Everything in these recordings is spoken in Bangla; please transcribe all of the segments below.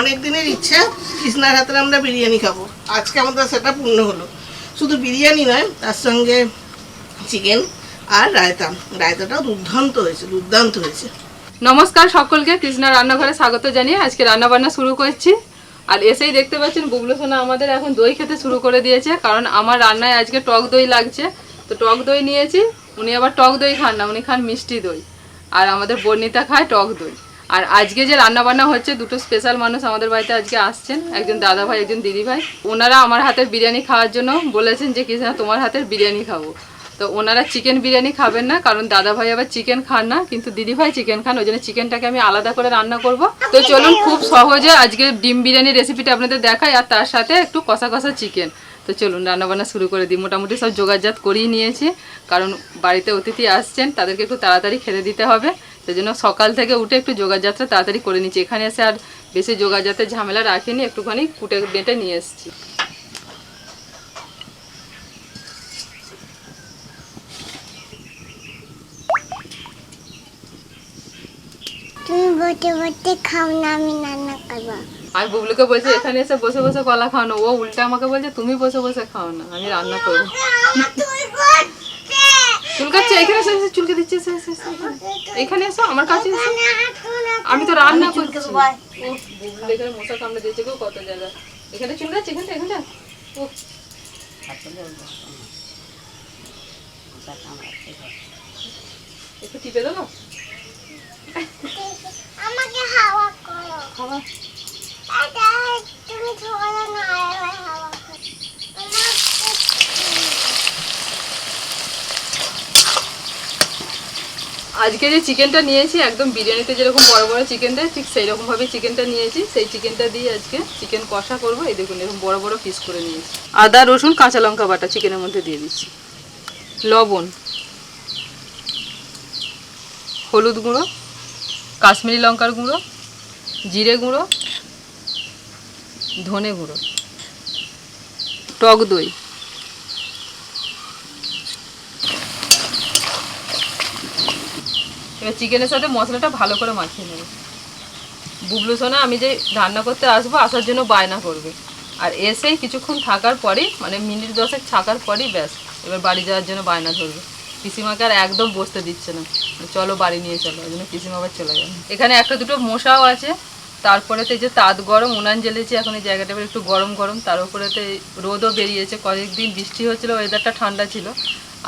অনেক দিনের ইচ্ছা, কৃষ্ণার হাতের আমরা বিরিয়ানি খাব। আজকে আমাদের সেটা পূর্ণ হলো। শুধু বিরিয়ানি নয়, তার সঙ্গে চিকেন আর রায়তা। রায়তাটাও দুর্দান্ত হয়েছে দুর্দান্ত হয়েছে। নমস্কার সকলকে কৃষ্ণা রান্নাঘরে স্বাগত জানিয়ে আজকে রান্না বান্না শুরু করছি। আর এসেই দেখতে পাচ্ছেন, বুবলু সোনা আমাদের এখন দই খেতে শুরু করে দিয়েছে, কারণ আমার রান্নায় আজকে টক দই লাগছে। তো টক দই নিয়েছি, উনি আবার টক দই খান না, উনি খান মিষ্টি দই। আর আমাদের বর্ণিতা খায় টক দই। আর আজকে যে রান্না বান্না হচ্ছে, দুটো স্পেশাল মানুষ আমাদের বাড়িতে আজকে আসছেন। একজন দাদা ভাই একজন দিদি ভাই ওনারা আমার হাতের বিরিয়ানি খাওয়ার জন্য বলেছেন যে কৃষ্ণা তোমার হাতের বিরিয়ানি খাব? তো ওনারা চিকেন বিরিয়ানি খাবেন না, কারণ দাদা ভাই আবার চিকেন খান না, কিন্তু দিদি ভাই চিকেন খান, ওই জন্য চিকেনটাকে আমি আলাদা করে রান্না করব। তো চলুন, খুব সহজে আজকে ডিম বিরিয়ানির রেসিপিটা আপনাদের দেখাই, আর তার সাথে একটু কষা কষা চিকেন তো চলুন রান্না বান্না শুরু করে দিই। মোটামুটি সব যোগাযোগ করিয়ে নিয়েছি, কারণ বাড়িতে অতিথি আসছেন, তাদেরকে একটু তাড়াতাড়ি খেতে দিতে হবে। সেই জন্য সকাল থেকে উঠে একটু যোগাযাত্রা তাড়াতাড়ি করে নিচ্ছি। এখানে এসে আর বেশি যোগাযাত্রার ঝামেলা রাখিনি একটুখানি কুটে বেঁটে নিয়ে এসেছি। তুমি বসে বসে খাও না আমি রান্না করব। আমি বুবলুকে বলছি এখানে এসে বসে বসে কলা খাওয়ানো। ও উল্টা আমাকে বলছে তুমি বসে বসে খাও না আমি রান্না করব। চুলকাচ্ছে এখানে এসে এসে চুলকে দিচ্ছে এসে, এসে, এসে, এখানে। এসো আমার কাছে এসো। আমি তো রান্না করছি। এখানে মশা কামড়ে দিয়েছে গো কত জায়গা এখানে চুলকাচ্ছে এখানটা এখানটা ও একটু টিপে দেবো? আমাকে হাওয়া করো। খাবার তুমি ধরো না হাওয়া করো আজকে যে চিকেনটা নিয়েছি, একদম বিরিয়ানিতে যেরকম বড় বড় চিকেন দেয়, ঠিক সেই রকমভাবে চিকেনটা নিয়েছি। সেই চিকেনটা দিয়ে আজকে চিকেন কষা করব। এই দেখুন, এরকম বড় বড় পিস করে নিয়েছি। আদা, রসুন, কাঁচা লঙ্কা বাটা চিকেনের মধ্যে দিয়ে দিচ্ছি। লবণ, হলুদ গুঁড়ো, কাশ্মীরি লঙ্কার গুঁড়ো, জিরে গুঁড়ো, ধনে গুঁড়ো, টক দই। এবার চিকেনের সাথে মশলাটা ভালো করে মাখিয়ে নেব। বুবলু সোনা, আমি যে রান্না করতে আসব, আসার জন্য বায়না করবে। আর এসেই কিছুক্ষণ থাকার পরেই মানে মিনিট দশেক থাকার পরেই ব্যাস, এবার বাড়ি যাওয়ার জন্য বায়না ধরবে। পিসিমাকে আর একদম বসতে দিচ্ছে না। চলো বাড়ি নিয়ে চলো, ওই জন্য পিসিমা আবার চলে গেল। এখানে একটা দুটো মশাও আছে তারপরে তো যে তাঁত গরম, উনান জ্বেলেছে এখন এই জায়গাটা একটু গরম গরম, তার উপরে তো রোদও বেরিয়েছে, কয়েকদিন বৃষ্টি হচ্ছিল ওয়েদারটা ঠান্ডা ছিল,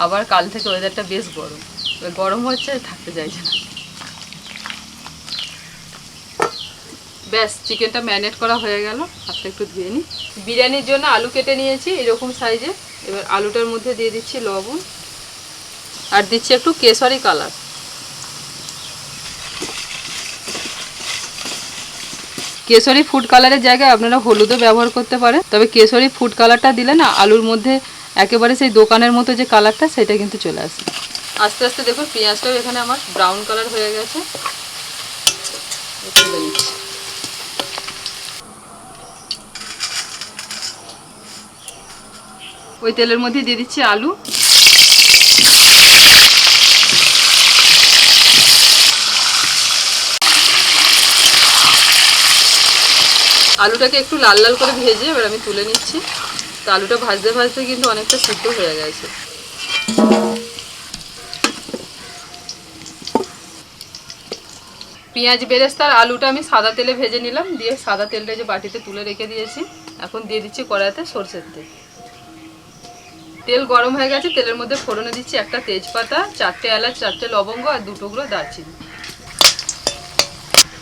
আবার কাল থেকে ওয়েদারটা বেশ গরম। এবার গরম হচ্ছে থাকতে চাইছে না। ব্যাস, চিকেনটা ম্যারিনেট করা হয়ে গেল। হাতটা একটু ধুয়ে নিই বিরিয়ানির জন্য আলু কেটে নিয়েছি এরকম সাইজে। এবার আলুটার মধ্যে দিয়ে দিচ্ছি লবণ। আর দিচ্ছি একটু কেশরি কালার। কেশরি ফুড কালারের জায়গায় আপনারা হলুদও ব্যবহার করতে পারেন। তবে কেশরি ফুড কালারটা দিলে না, আলুর মধ্যে একেবারে সেই দোকানের মতো যে কালারটা সেটা কিন্তু চলে আসে। আস্তে আস্তে দেখুন পেঁয়াজটাও এখানে আমার ব্রাউন কালার হয়ে গেছে। ওই তেলের মধ্যে দিয়ে দিচ্ছি আলু। আলুটাকে একটু লাল লাল করে ভেজে এবার আমি তুলে নিচ্ছি। তো আলুটা ভাজতে ভাজতে কিন্তু অনেকটা সিদ্ধ হয়ে গেছে। পেঁয়াজ বেরেস্তার আলুটা আমি সাদা তেলে ভেজে নিলাম, দিয়ে সাদা তেলটা যে বাটিতে তুলে রেখে দিয়েছি। এখন দিয়ে দিচ্ছি কড়াইতে সর্ষের তেল। তেল গরম হয়ে গেছে, তেলের মধ্যে ফোড়নে দিচ্ছি একটা তেজপাতা, চারটে এলাচ, চারটে লবঙ্গ আর দু টুকরো দারচিনি।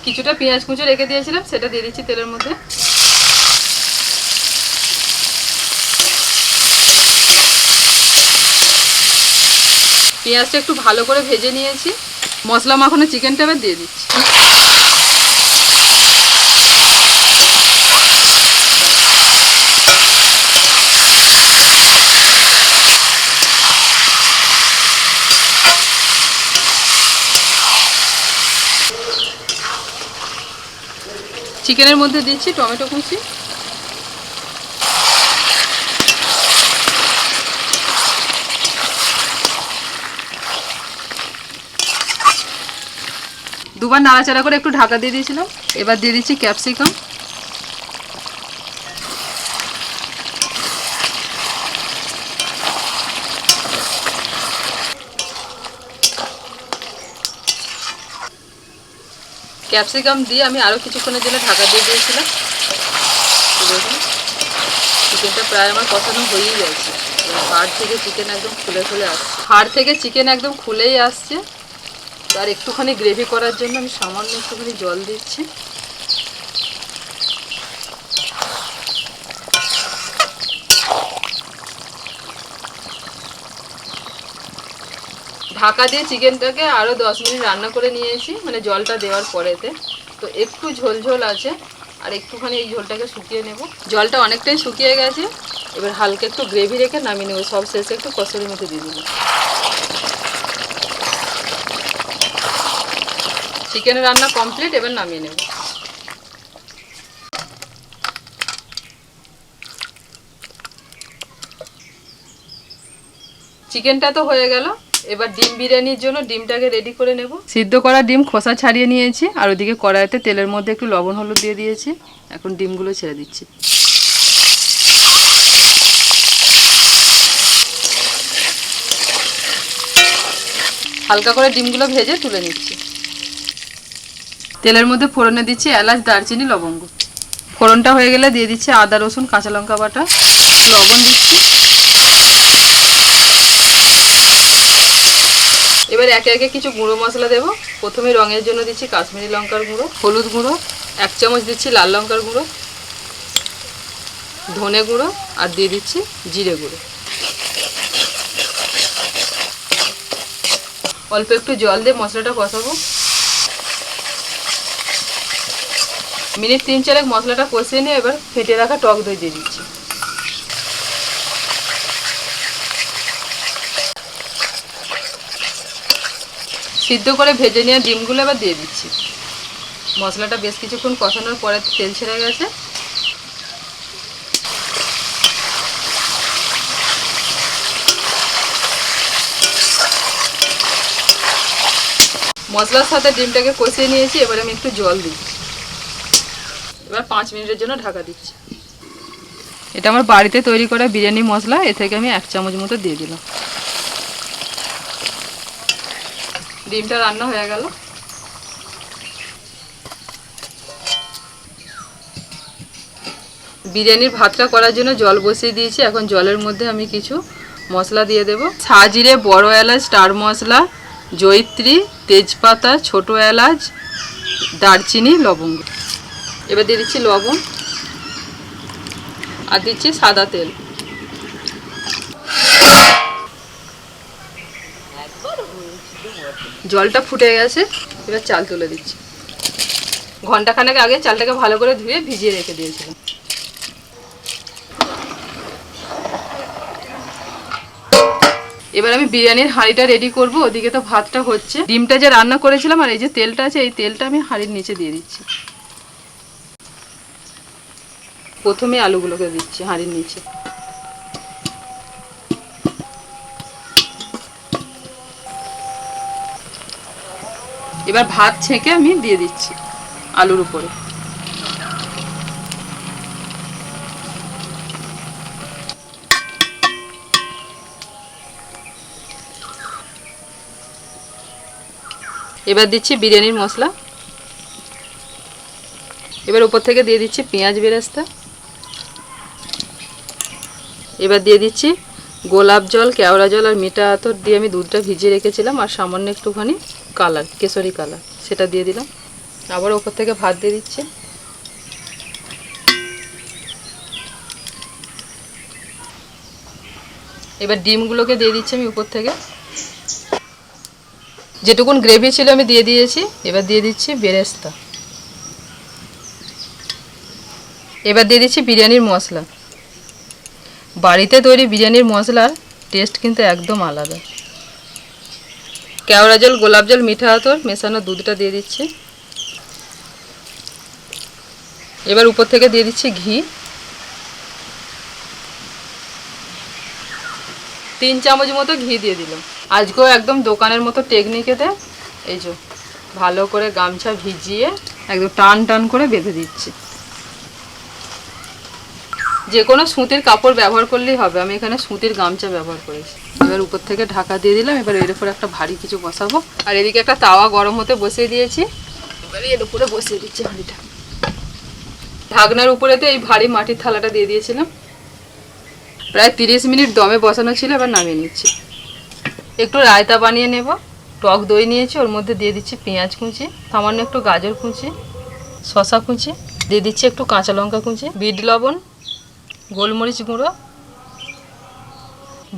কিছুটা পেঁয়াজ কুচো রেখে দিয়েছিলাম, সেটা দিয়ে দিচ্ছি তেলের মধ্যে। পেঁয়াজটা একটু ভালো করে ভেজে নিয়েছি। মশলা মাখানো চিকেনটা এবার দিয়ে দিচ্ছি। চিকেনের মধ্যে দিচ্ছি টমেটো কুচি। একবার নাড়াচাড়া করে একটু ঢাকা দিয়ে দিয়েছিলাম। এবার দিয়ে দিচ্ছি ক্যাপসিকাম। ক্যাপসিকাম দিয়ে আমি আরও কিছুক্ষণের জন্য ঢাকা দিয়ে দিয়েছিলাম। চিকেনটা প্রায় আমার কষানো হয়েই যাচ্ছে। হাড় থেকে চিকেন একদম খুলে খুলে আসছে। হাড় থেকে চিকেন একদম খুলেই আসছে। তো আর একটুখানি গ্রেভি করার জন্য আমি সামান্য একটুখানি জল দিচ্ছি। ঢাকা দিয়ে চিকেনটাকে আরও দশ মিনিট রান্না করে নিয়েছি মানে জলটা দেওয়ার পরেতে। তো একটু ঝোল ঝোল আছে, আর একটুখানি এই ঝোলটাকে শুকিয়ে নেব। জলটা অনেকটাই শুকিয়ে গেছে, এবার হালকা একটু গ্রেভি রেখে নামিয়ে নেব, সব শেষে একটু কসুরি মেথি দিয়ে দিলাম। চিকেন রান্না কমপ্লিট এবার নামিয়ে নেব। চিকেনটা তো হয়ে গেল। এবার ডিম বিরিয়ানির জন্য ডিমটাকে রেডি করে নেব। সিদ্ধ করা ডিম খোসা ছাড়িয়ে নিয়েছি, আর ওদিকে কড়াইতে তেলের মধ্যে একটু লবণ, হলুদ দিয়ে দিয়েছি। এখন ডিমগুলো ছেড়ে দিচ্ছি। হালকা করে ডিমগুলো ভেজে তুলে নিচ্ছি। তেলের মধ্যে ফোড়নে দিচ্ছি এলাচ, দারচিনি, লবঙ্গ। ফোড়নটা হয়ে গেলে দিয়ে দিচ্ছি আদা, রসুন, কাঁচা লঙ্কা বাটা। লবণ দিচ্ছি। এবার একে একে কিছু গুঁড়ো মশলা দেবো। প্রথমে রঙের জন্য দিচ্ছি কাশ্মীরি লঙ্কার গুঁড়ো, হলুদ গুঁড়ো, এক চামচ দিচ্ছি লাল লঙ্কার গুঁড়ো, ধনে গুঁড়ো, আর দিয়ে দিচ্ছি জিরে গুঁড়ো। অল্প একটু জল দিয়ে মশলাটা কষাবো। মিনিট তিন চারেক মশলাটা কষিয়ে নিয়ে এবার ফেটে রাখা টক দই দিয়ে দিচ্ছি। সিদ্ধ করে ভেজে নিয়ে ডিমগুলো এবার দিয়ে দিচ্ছি। মশলাটা বেশ কিছুক্ষণ কষানোর পরে তেল ছেড়ে গেছে। মশলার সাথে ডিমটাকে কষিয়ে নিয়েছি, এবার আমি একটু জল দিচ্ছি। এবার পাঁচ মিনিটের জন্য ঢাকা দিচ্ছি। এটা আমার বাড়িতে তৈরি করা বিরিয়ানি মশলা এ থেকে আমি এক চামচ মতো দিয়ে দিলাম। ডিমটা রান্না হয়ে গেল। বিরিয়ানির ভাতটা করার জন্য জল বসিয়ে দিয়েছি। এখন জলের মধ্যে আমি কিছু মশলা দিয়ে দেব। সাজিরে বড় এলাচ স্টার মশলা জয়িত্রী তেজপাতা ছোট এলাচ দারচিনি লবঙ্গ। এবার দিয়ে দিচ্ছি লবণ আর দিচ্ছি সাদা তেল। জলটা ফুটে গেছে, এবার চাল তুলে দিচ্ছি। ঘন্টাখানেক আগে চালটাকে ভালো করে ধুয়ে ভিজিয়ে রেখে দিয়েছিলাম। এবার আমি বিরিয়ানির হাঁড়িটা রেডি করব, ওদিকে তো ভাতটা হচ্ছে। ডিমটা যে রান্না করেছিলাম আর এই যে তেলটা আছে, এই তেলটা আমি হাঁড়ির নিচে দিয়ে দিচ্ছি। প্রথমে আলুগুলোকে দিচ্ছি, হাঁড়ির নিচে। এবার ভাত ছেঁকে আমি দিয়ে দিচ্ছি আলুর উপরে। এবার দিচ্ছি বিরিয়ানির মশলা। এবার উপর থেকে দিয়ে দিচ্ছি পেঁয়াজ বেরেস্তা। এবার দিয়ে দিচ্ছি গোলাপ জল, কেওড়া জল আর মিঠা আতর দিয়ে আমি দুধটা ভিজিয়ে রেখেছিলাম আর সামান্য একটুখানি কালার, কেশরি কালার, সেটা দিয়ে দিলাম। আবার ওপর থেকে ভাত দিয়ে দিচ্ছি। এবার ডিমগুলোকে দিয়ে দিচ্ছি আমি উপর থেকে। যেটুকুন গ্রেভি ছিল আমি দিয়ে দিয়েছি, এবার দিয়ে দিচ্ছি বেরেস্তা। এবার দিয়ে দিচ্ছি বিরিয়ানির মশলা। বাড়িতে তৈরি বিরিয়ানির মশলার টেস্ট কিন্তু একদম আলাদা। কেওড়া জল, গোলাপ জল, মিঠা আতর মেশানো দুধটা দিয়ে দিচ্ছি। এবার উপর থেকে দিয়ে দিচ্ছি ঘি। তিন চামচ মতো ঘি দিয়ে দিলাম। আজকেও একদম দোকানের মতো টেকনিকেতে এই যে ভালো করে গামছা ভিজিয়ে একদম টান টান করে বেঁধে দিচ্ছি। যে কোনো সুতির কাপড় ব্যবহার করলেই হবে। আমি এখানে সুতির গামছা ব্যবহার করেছি। এবার উপর থেকে ঢাকা দিয়ে দিলাম। এবার এর উপর একটা ভারী কিছু বসাবো। আর এদিকে একটা তাওয়া গরম হতে বসিয়ে দিয়েছি। এবারে এর উপরে বসিয়ে দিচ্ছি হাঁড়িটা। ঢাকনার উপরেতে এই ভারী মাটির থালাটা দিয়ে দিয়েছিলাম। প্রায় তিরিশ মিনিট দমে বসানো ছিল, এবার নামিয়ে নিচ্ছি। একটু রায়তা বানিয়ে নেব। টক দই নিয়েছি, ওর মধ্যে দিয়ে দিচ্ছি পেঁয়াজ কুচি, সামান্য একটু গাজর কুচি শশা কুচি, দিয়ে দিচ্ছি একটু কাঁচা লঙ্কা কুচি, বিট লবণ গোলমরিচ গুঁড়ো,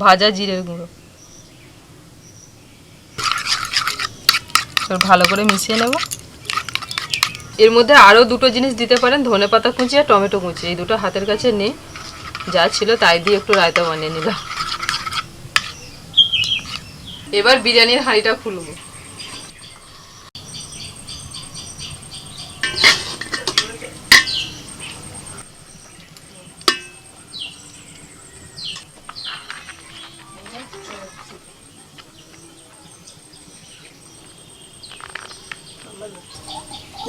ভাজা জিরের গুঁড়ো। ভালো করে মিশিয়ে নেব। এর মধ্যে আরও দুটো জিনিস দিতে পারেন, ধনে পাতা কুচি আর টমেটো কুচি। এই দুটো হাতের কাছে নেই, যা ছিল তাই দিয়ে একটু রায়তা বানিয়ে নিলাম। এবার বিরিয়ানির হাঁড়িটা খুলবো।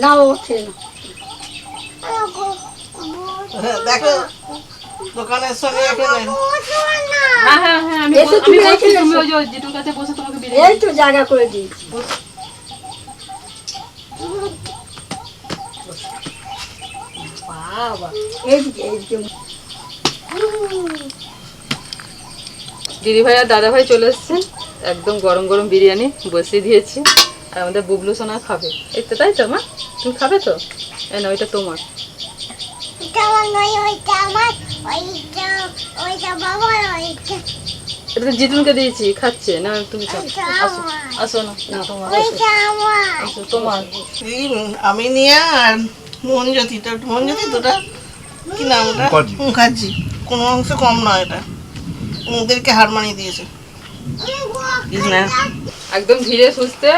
না ওঠে না দেখো দোকানের সঙ্গে হ্যাঁ হ্যাঁ হ্যাঁ আমি তুমি ওই কাছে বসে তোমাকে এই তো জায়গা করে দিয়েছি। দিদি ভাই আর দাদা ভাই চলে এসছেন একদম গরম গরম বিরিয়ানি বসিয়ে দিয়েছি। আর আমাদের বুবলু সোনা খাবে। এই তো তাই তো মা? তুমি খাবে তো? এই না ওইটা তোমার। এটা তো জিতুনকে দিয়েছি খাচ্ছে। না তুমি আসো আসো না না তোমার আমি নিয়ে আর মোহনজ্যোতি তো মোহনজ্যোতি দুটা কি নাম ওটা? মুখার্জি। কোনো অংশ কম নয় এটা। ওদেরকে হার মানিয়ে দিয়েছে। কৃষ্ণা একদম ধীরে সুস্থে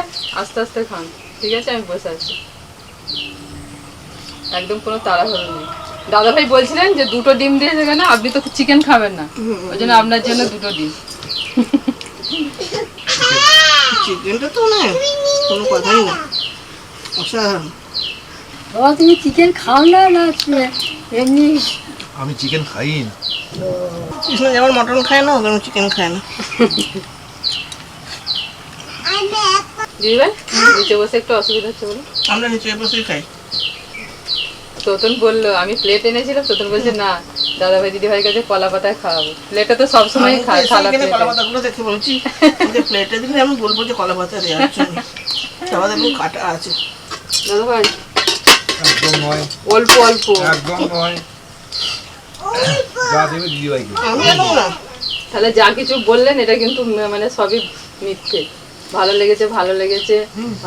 আস্তে আস্তে খান। ঠিক আছে আমি বসে আছি। একদম কোনো তাড়াহুড়ো নেই। দাদা ভাই বলছিলেন যে দুটো ডিম দিয়ে সেখানে আপনি তো চিকেন খাবেন না। ওই জন্য আপনার জন্য দুটো ডিম। চিকেনটা তো না কোনো কথাই না অসাধারণ। বাবা তুমি চিকেন খাও না না এমনি আমি চিকেন খাই না। কৃষ্ণ যেমন মটন খায় না ওদের চিকেন খায় না। দিদি ভাই নিচে বসে একটু অসুবিধা হচ্ছে বলে আমরা নিচে বসেই খাই। তোতন বলল আমি প্লেট এনেছিলাম। তোতন বলছে না দাদা ভাই দিদি ভাইয়ের কাছে কলা পাতায় খাওয়াবো। প্লেটে তো সবসময় আমি খায় থালা এখানে কলা পাতাগুলো দেখে বলছি যে প্লেটে দিলে আমি বলব যে কলা পাতা দেওয়ার জন্য। তাহলে একটু কাটা আছে। দাদা ভাই একদম নয়। অল্প অল্প। একদম নয়। যা দেবে দিদি ভাইকে আমি না। তাহলে যা কিছু বললেন এটা কিন্তু মানে সবই মিথ্যে। ভালো লেগেছে ভালো লেগেছে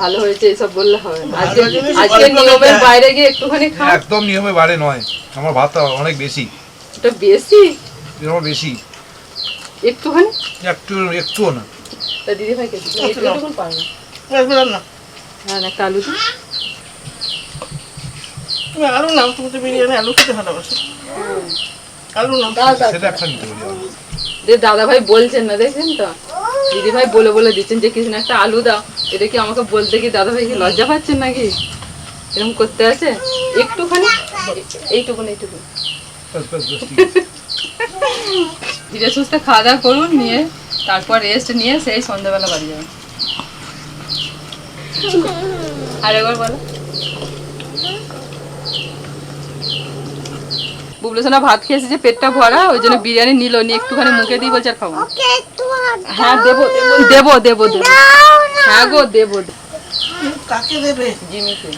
ভালো হয়েছে এসব বললে হবে না। আজকে আজকে নিয়মের বাইরে গিয়ে একটুখানি খাও। একদম নিয়মে বাড়ে নয় আমার ভাতটা অনেক বেশি। ওটা বেশি? আমার বেশি। একটুখানি? একটু একটুও না। তা দিদি ভাই একটুখানি পারবে? না। না। একটা আলু তুমি আলু নাও তুমি তো বিরিয়ানি আলু খেতে ভালোবাসো। আলু নাও। দাও দাও। সেটা একটা নিতে পারি আমি। দাদা ভাই বলছেন না দেখছেন তো? দিদি ভাই বলে বলে দিচ্ছেন যে কৃষ্ণ একটা আলু দাও। এটা কি আমাকে বলতে কি দাদা ভাই কি লজ্জা পাচ্ছেন নাকি? এরকম করতে আছে? একটুখানি এইটুকুন এইটুকু। ধীরে সুস্থে খাওয়া দাওয়া করুন নিয়ে তারপর রেস্ট নিয়ে সেই সন্ধ্যাবেলা বাড়ি যাবেন। আর একবার বলো। বুবলু সোনা ভাত খেয়েছে যে পেটটা ভরা ওই জন্য বিরিয়ানি নিল নিয়ে একটুখানি মুখে দিয়ে বলছে আর খাব হ্যাঁ দেবো দেবো দেবো দেবো হ্যাঁ গো দেবো কাকে দেবে? জিমিকে।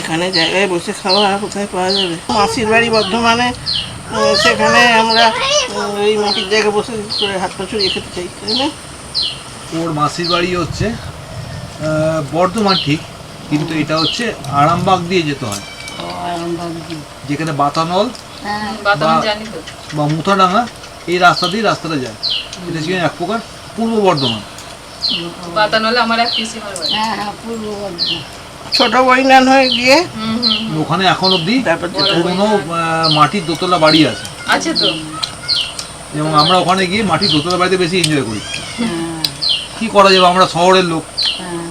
এখানে জায়গায় বসে খাওয়া আর কোথায় পাওয়া যাবে? মাসির বাড়ি বর্ধমানে সেখানে আমরা এই মাটির জায়গায় বসে করে হাত পা চড়িয়ে খেতে চাই তাই না? ওর মাসির বাড়ি হচ্ছে বর্ধমান ঠিক কিন্তু এটা হচ্ছে আরামবাগ দিয়ে যেতে হয়। যেখানে বাতানল জানি বা মুথাডাঙ্গা এই রাস্তা দিয়ে রাস্তাটা যায়। এটা ছিল এক প্রকার পূর্ব বর্ধমান? বাতানলে আমার এক বাড়ি হ্যাঁ হ্যাঁ পূর্ব বর্ধমান। ছোট বইনান হয়ে গিয়ে হুম হুম ওখানে এখন অবধি তারপর পুরনো মাটির দোতলা বাড়ি আছে। আছে তো? এবং আমরা ওখানে গিয়ে মাটির দোতলা বাড়িতে বেশি এনজয় করি। কি করা যাবে আমরা শহরের লোক?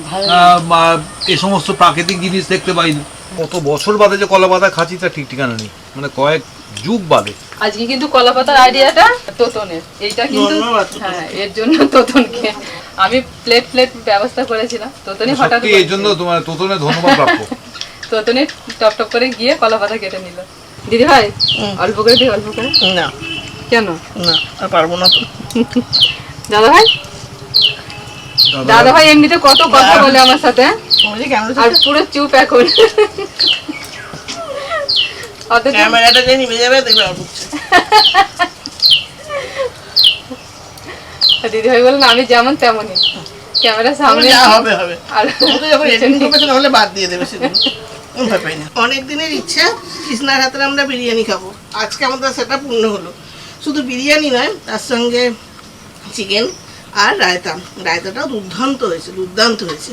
হ্যাঁ আহ, বা এ সমস্ত প্রাকৃতিক জিনিস দেখতে পাই না। কত বছর বাদে যে কলা পাতা খাচ্ছি তার ঠিক ঠিকানা নেই। মানে কয়েক যুগ বাদে আজকে কিন্তু কলা পাতার আইডিয়াটা তোতনের। এইটা কিন্তু হ্যাঁ এর জন্য তোতনকে। আমি প্লেট প্লেট ব্যবস্থা করেছিলাম। হঠাৎ এর জন্য তোমার তোতনে ধন্যবাদ প্রাপ্য। তোতনে টপ টপ করে গিয়ে কলা পাতা কেটে নিল। দিদি ভাই। অল্প করে দিই অল্প করে। না। কেন? না পারব না তো। দাদা ভাই? দাদা ভাই। এমনিতে কত কথা বলে আমার সাথে বলছি আর পুরো চুপ এখন। ক্যামেরাটা যে নিভে যাবে দেখবে আর বুঝছে দিদি ভাই বলেন আমি যেমন তেমনই। ক্যামেরা সামনে হবে হবে। আর যখন এডিটিং করবে সেটা বাদ দিয়ে দেবে সেগুলো পাই না। অনেক দিনের ইচ্ছা কৃষ্ণার হাতে আমরা বিরিয়ানি খাব। আজকে আমাদের সেটা পূর্ণ হলো। শুধু বিরিয়ানি নয় তার সঙ্গে চিকেন আর রায়তা। রায়তাটাও দুর্দান্ত হয়েছে দুর্দান্ত হয়েছে।